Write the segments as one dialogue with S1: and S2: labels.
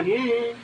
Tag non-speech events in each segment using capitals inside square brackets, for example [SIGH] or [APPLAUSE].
S1: Ayan.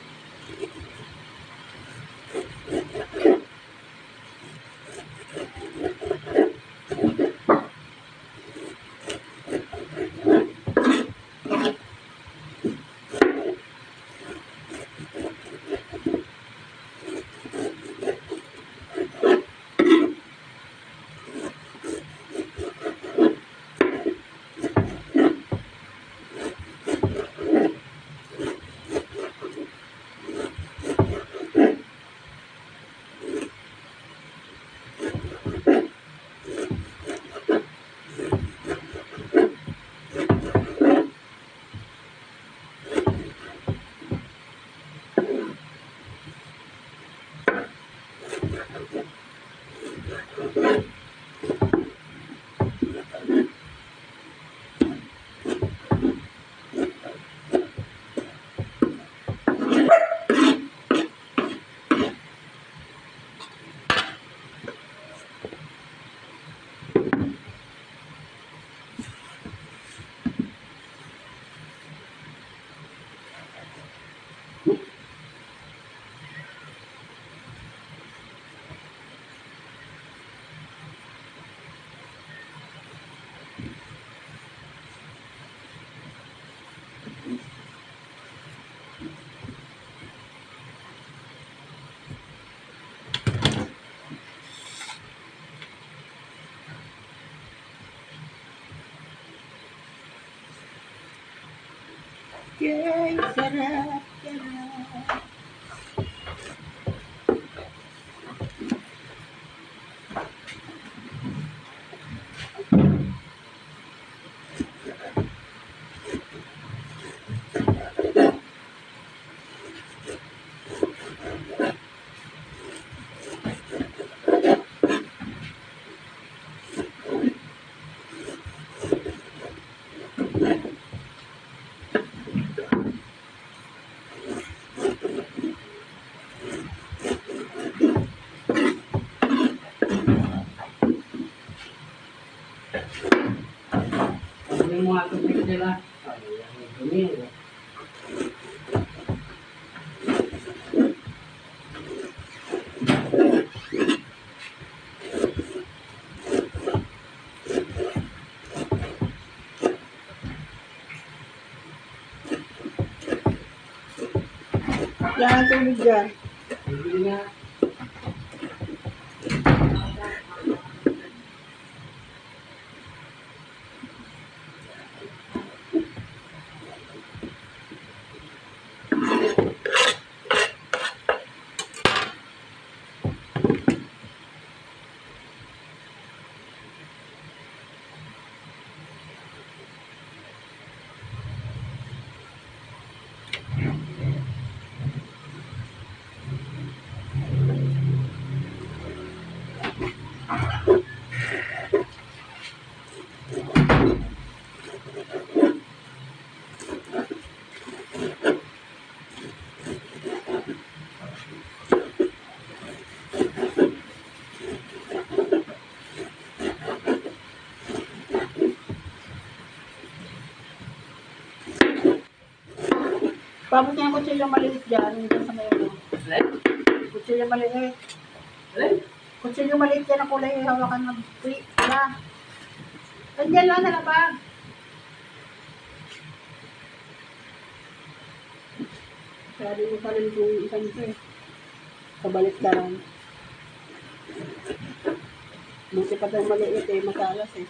S1: Thank you. Yay, sarap, sarap.
S2: Yung mga tubig nila? Ay, ang.
S1: Yan ang tubig dyan.
S2: Hindi nga.
S1: Tapos yung kutsilyo maliit dyan, dyan sa may ano.
S2: Alin?
S1: Kutsilyo maliit. Kutsilyo maliit yan ang kulay hawakan ng free. Wala. Andyan lang sa labag. Sabi mo pa rin kung isang ito eh. Kabalik ka lang. Buti pa daw maliit eh, masalas eh.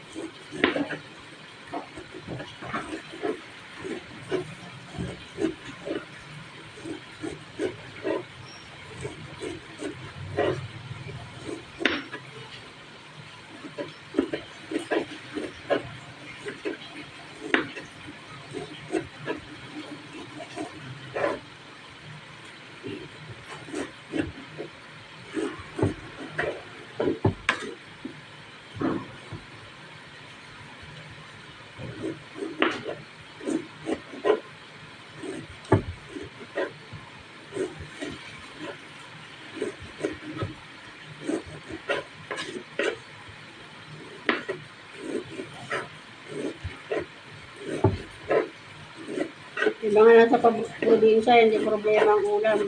S1: Mga nasa pab- probinsya, hindi problema ang ulam.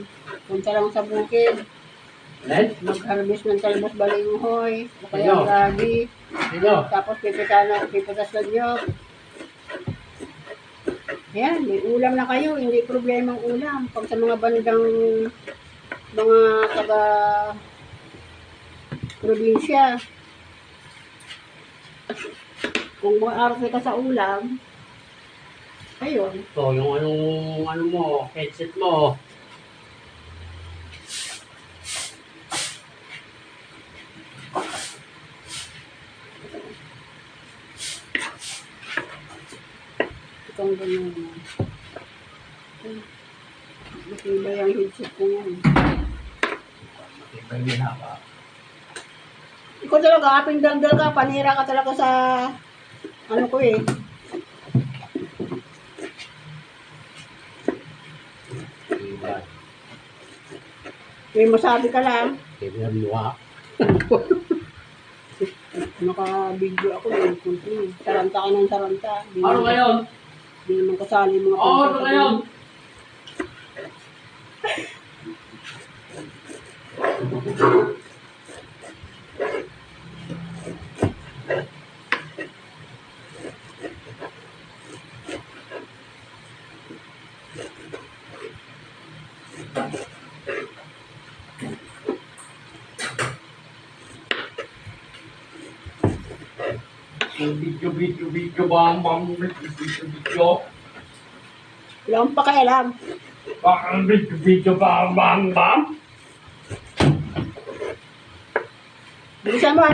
S1: Punta lang sa bukid, mag-harvest ng talbos balinghoy, o kaya
S2: Sino? Sino?
S1: tapos pipita na, pipitas na nyo. Yan, may ulam na kayo, hindi problema ang ulam. Pag sa mga bandang mga taga probinsya, kung maarte ka sa ulam, ayun,
S2: Ito, yung anong, ano mo, headset mo.
S1: itong ganyan mo. Matibay ang headset ko yan.
S2: Iba yun haba.
S1: Ikaw talaga, aping daldal ka, panira ka talaga sa, ano ko eh.
S2: Iba.
S1: May masabi ka lang.
S2: Iba yung mukha. [LAUGHS]
S1: Naka-video ako eh. Kunti. Taranta ka ng taranta. Di
S2: Ano
S1: naman-
S2: ngayon?
S1: Di naman kasali mga
S2: Oo, ano
S1: kanta-
S2: ngayon? [LAUGHS] Video, video, video, bang, bang, video, video, video.
S1: Wala akong pakialam.
S2: Bang, video, video, bang, bang, bang.
S1: Bilisan mo,